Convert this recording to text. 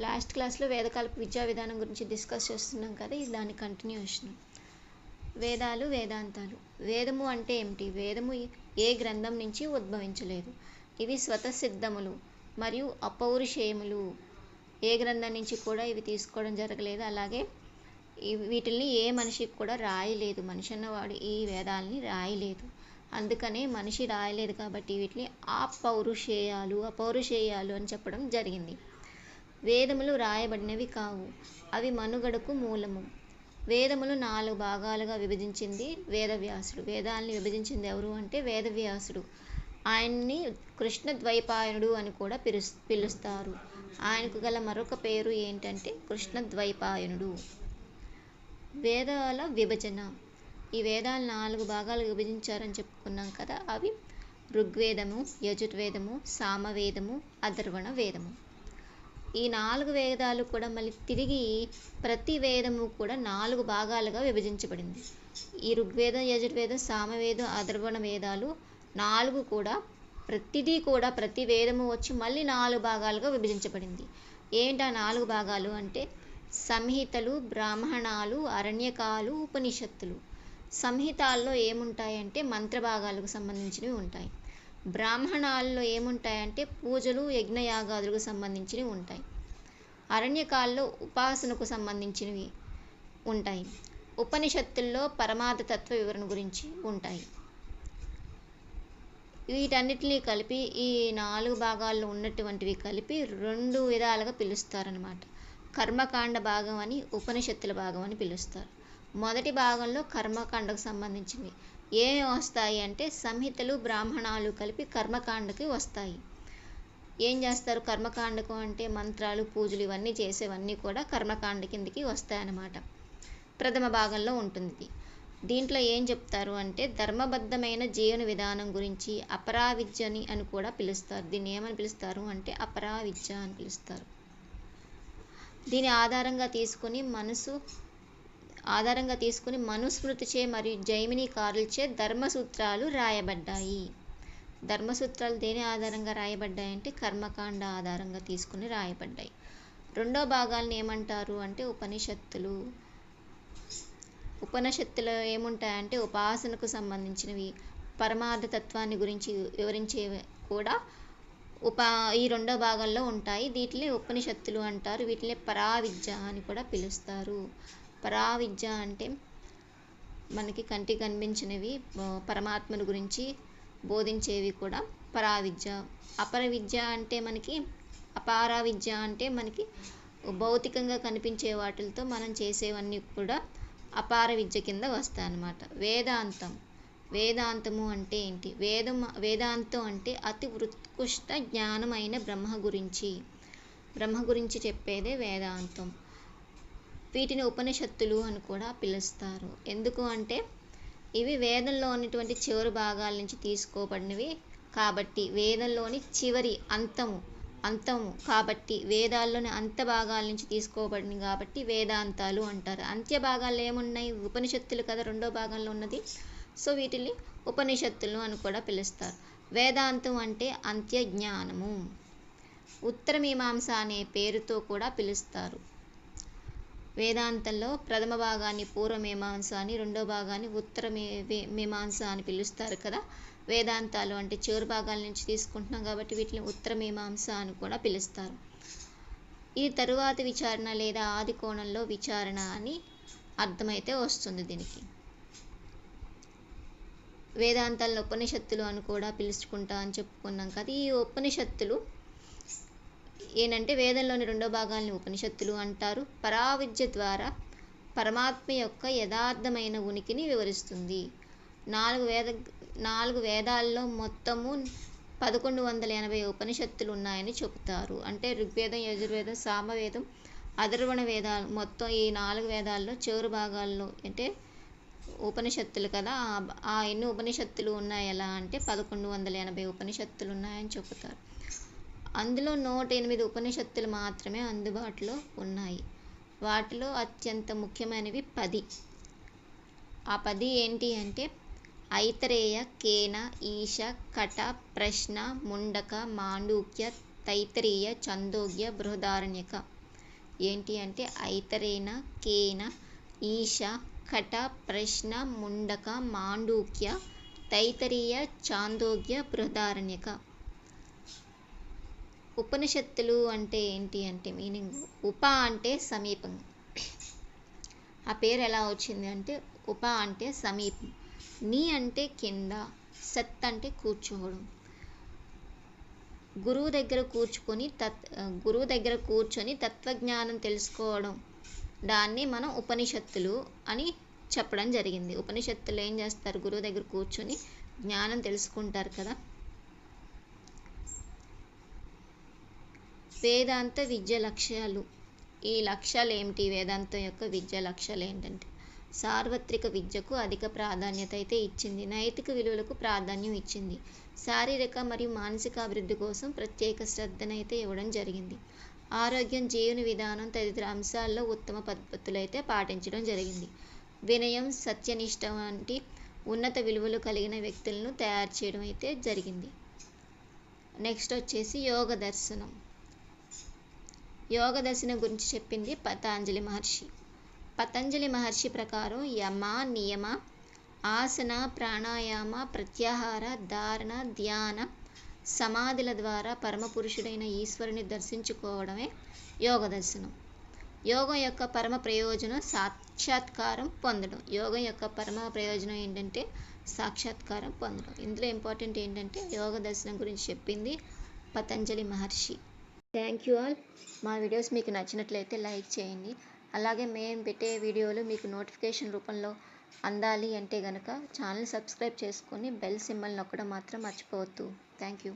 Last క్లాస్లో వేదకాలపు విద్యా విధానం గురించి డిస్కస్ చేస్తున్నాం కదా ఇది దాని కంటిన్యూషన్ వేదాలు వేదాంతాలు. వేదము అంటే ఏమిటి? వేదము ఏ గ్రంథం నుంచి ఉద్భవించలేదు. ఇవి స్వతసిద్ధములు మరియు అపౌరుషేయములు. ఏ గ్రంథం నుంచి కూడా ఇవి తీసుకోవడం జరగలేదు. అలాగే వీటిల్ని ఏ మనిషికి కూడా రాయలేదు. మనిషి అన్నవాడు ఈ వేదాలని రాయలేదు. అందుకనే మనిషి రాయలేదు కాబట్టి వీటిని అపౌరుషేయాలు అపౌరుషేయాలు అని చెప్పడం జరిగింది. వేదములు రాయబడినవి కావు. అవి మనుగడకు మూలము. వేదములు నాలుగు భాగాలుగా విభజించింది వేదవ్యాసుడు. వేదాలని విభజించింది ఎవరు అంటే వేదవ్యాసుడు. ఆయన్ని కృష్ణ ద్వైపాయనుడు అని కూడా పిలు పిలుస్తారు. ఆయనకు గల మరొక పేరు ఏంటంటే కృష్ణ ద్వైపాయనుడు వేదాల విభజన. ఈ వేదాలు నాలుగు భాగాలు విభజించారని చెప్పుకున్నాం కదా. అవి ఋగ్వేదము యజుర్వేదము సామవేదము అధర్వణ వేదము. ఈ నాలుగు వేదాలు కూడా మళ్ళీ తిరిగి ప్రతి వేదము కూడా నాలుగు భాగాలుగా విభజించబడింది. ఈ ఋగ్వేదం యజుర్వేదం సామవేదం అధర్వణ వేదాలు నాలుగు కూడా ప్రతిదీ కూడా ప్రతి వేదము వచ్చి మళ్ళీ నాలుగు భాగాలుగా విభజించబడింది. ఏంటి ఆ నాలుగు భాగాలు అంటే సంహితలు బ్రాహ్మణాలు అరణ్యకాలు ఉపనిషత్తులు. సంహితాల్లో ఏముంటాయంటే మంత్రభాగాలకు సంబంధించినవి ఉంటాయి. బ్రాహ్మణాల్లో ఏముంటాయంటే పూజలు యజ్ఞయాగాదులకు సంబంధించినవి ఉంటాయి. అరణ్యకాల్లో ఉపాసనకు సంబంధించినవి ఉంటాయి. ఉపనిషత్తుల్లో పరమార్థ తత్వ వివరణ గురించి ఉంటాయి. వీటన్నిటినీ కలిపి ఈ నాలుగు భాగాల్లో ఉన్నటువంటివి కలిపి రెండు విధాలుగా పిలుస్తారనమాట కర్మకాండ భాగం అని ఉపనిషత్తుల భాగం అని పిలుస్తారు. మొదటి భాగంలో కర్మకాండకు సంబంధించినవి. ఏం వస్తాయి అంటే సంహితలు బ్రాహ్మణాలు కలిపి కర్మకాండకి వస్తాయి. ఏం చేస్తారు? కర్మకాండకు అంటే మంత్రాలు పూజలు ఇవన్నీ చేసేవన్నీ కూడా కర్మకాండ కిందకి వస్తాయన్నమాట. ప్రథమ భాగంలో ఉంటుంది ఇది. దీంట్లో ఏం చెప్తారు అంటే ధర్మబద్ధమైన జీవన విధానం గురించి అపరావిద్యని అని కూడా పిలుస్తారు. దీన్ని ఏమని పిలుస్తారు అంటే అపరావిద్య అని పిలుస్తారు. దీని ఆధారంగా తీసుకుని మనసు ఆధారంగా తీసుకుని మనుస్మృతిచే మరియు జైమిని కారులచే ధర్మసూత్రాలు రాయబడ్డాయి. ధర్మసూత్రాలు దేని ఆధారంగా రాయబడ్డాయంటే కర్మకాండ ఆధారంగా తీసుకుని రాయబడ్డాయి. రెండో భాగాలను ఏమంటారు అంటే ఉపనిషత్తులు. ఉపనిషత్తులు ఏముంటాయంటే ఉపాసనకు సంబంధించినవి పరమార్థ తత్వాన్ని గురించి వివరించేవి కూడా ఉపా ఈ రెండో భాగంలో ఉంటాయి. వీటిని ఉపనిషత్తులు అంటారు. వీటిని పరావిద్య అని కూడా పిలుస్తారు. పరావిద్య అంటే మనకి కంటికి కనిపించినవి పరమాత్మను గురించి బోధించేవి కూడా పరావిద్య. అపర విద్య అంటే మనకి అపార విద్య అంటే మనకి భౌతికంగా కనిపించే వాటితో మనం చేసేవన్నీ కూడా అపార విద్య కింద వస్తాయన్నమాట. వేదాంతం. వేదాంతము అంటే ఏంటి? వేదం వేదాంతం అంటే అతి ఉత్కృష్ట జ్ఞానమైన బ్రహ్మ గురించి. బ్రహ్మ గురించి చెప్పేదే వేదాంతం. వీటిని ఉపనిషత్తులు అని కూడా పిలుస్తారు. ఎందుకు అంటే ఇవి వేదంలో ఉన్నటువంటి చివరి భాగాల నుంచి తీసుకోబడినవి కాబట్టి వేదంలోని చివరి అంతము అంతము కాబట్టి వేదాల్లోని అంత భాగాల నుంచి తీసుకోబడింది కాబట్టి వేదాంతాలు అంటారు. అంత్య భాగాలు ఏమున్నాయి? ఉపనిషత్తులు కదా రెండో భాగంలో ఉన్నది. సో వీటిని ఉపనిషత్తులు అని కూడా పిలుస్తారు. వేదాంతం అంటే అంత్య జ్ఞానము ఉత్తర మీమాంస అనే పేరుతో కూడా పిలుస్తారు. వేదాంతంలో ప్రథమ భాగాన్ని పూర్వమీమాంస అని రెండో భాగాన్ని ఉత్తర మీ మీమాంస అని పిలుస్తారు కదా. వేదాంతాలు అంటే చివరి భాగాల నుంచి తీసుకుంటున్నాం కాబట్టి వీటిని ఉత్తర మీమాంస అని కూడా పిలుస్తారు. ఈ తరువాత విచారణ లేదా ఆది కోణంలో విచారణ అని అర్థమైతే వస్తుంది దీనికి. వేదాంతాలను ఉపనిషత్తులు అని కూడా పిలుచుకుంటా అని చెప్పుకున్నాం కదా. ఈ ఉపనిషత్తులు ఏంటంటే వేదంలోని రెండో భాగాల్ని ఉపనిషత్తులు అంటారు. పరావిద్య ద్వారా పరమాత్మ యొక్క యథార్థమైన ఉనికిని వివరిస్తుంది. నాలుగు వేద నాలుగు వేదాల్లో మొత్తము పదకొండు వందల ఎనభై ఉపనిషత్తులు ఉన్నాయని చెబుతారు. అంటే ఋగ్వేదం యజుర్వేదం సామవేదం అధర్వణ వేదాలు మొత్తం ఈ నాలుగు వేదాల్లో చివరి భాగాల్లో అంటే ఉపనిషత్తులు కదా. ఆ- ఆ ఎన్ని ఉపనిషత్తులు ఉన్నాయి ఎలా అంటే పదకొండు వందల ఎనభై ఉపనిషత్తులు ఉన్నాయని చెబుతారు. అందులో నూట ఎనిమిది ఉపనిషత్తులు మాత్రమే అందుబాటులో ఉన్నాయి. వాటిలో అత్యంత ముఖ్యమైనవి పది. ఆ పది ఏంటి అంటే ఐతరేయ కేన ఈశ కట ప్రశ్న ముండక మాండూక్య తైతరీయ చందోగ్య బృహదారణ్యక. ఏంటి అంటే ఐతరేన కేన ఈశ కట ప్రశ్న ముండక మాండూక్య తైతరీయ చాందోగ్య బృహదారణ్యక. ఉపనిషత్తులు అంటే ఏంటి అంటే మీనింగ్ ఉప అంటే సమీపం. ఆ పేరు ఎలా వచ్చింది అంటే ఉప అంటే సమీపం. నీ అంటే కింద సత్ అంటే కూర్చోవడం. గురువు దగ్గర కూర్చుకొని తత్ గురువు దగ్గర కూర్చొని తత్వజ్ఞానం తెలుసుకోవడం. దాన్ని మనం ఉపనిషత్తులు అని చెప్పడం జరిగింది. ఉపనిషత్తులు ఏం చేస్తారు? గురువు దగ్గర కూర్చొని జ్ఞానం తెలుసుకుంటారు కదా. వేదాంత విద్య లక్ష్యాలు. ఈ లక్ష్యాలు ఏమిటి? వేదాంతం యొక్క విద్య లక్ష్యాలు ఏంటంటే సార్వత్రిక విద్యకు అధిక ప్రాధాన్యత అయితే ఇచ్చింది. నైతిక విలువలకు ప్రాధాన్యం ఇచ్చింది. శారీరక మరియు మానసిక అభివృద్ధి కోసం ప్రత్యేక శ్రద్ధనైతే ఇవ్వడం జరిగింది. ఆరోగ్యం జీవన విధానం తదితర అంశాల్లో ఉత్తమ పద్ధతులు అయితే పాటించడం జరిగింది. వినయం సత్యనిష్ట వంటి ఉన్నత విలువలు కలిగిన వ్యక్తులను తయారు చేయడం అయితే జరిగింది. నెక్స్ట్ వచ్చేసి యోగ దర్శనం. యోగ దర్శనం గురించి చెప్పింది పతాంజలి మహర్షి. పతంజలి మహర్షి ప్రకారం యమ నియమ ఆసన ప్రాణాయామ ప్రత్యాహార ధారణ ధ్యాన సమాధుల ద్వారా పరమపురుషుడైన ఈశ్వరుని దర్శించుకోవడమే యోగ దర్శనం యోగం యొక్క పరమ ప్రయోజనం సాక్షాత్కారం పొందడం. యోగం యొక్క పరమ ప్రయోజనం ఏంటంటే సాక్షాత్కారం పొందడం. ఇందులో ఇంపార్టెంట్ ఏంటంటే యోగ దర్శనం గురించి చెప్పింది Patanjali Maharshi. Thank you all. మా వీడియోస్ మీకు నచ్చినట్లయితే లైక్ చేయండి. అలాగే మేము పెట్టే వీడియోలు మీకు నోటిఫికేషన్ రూపంలో అందాలి అంటే కనుక ఛానల్ సబ్స్క్రైబ్ చేసుకొని బెల్ సింబల్ నొక్కడం మాత్రం మర్చిపోవద్దు. Thank you.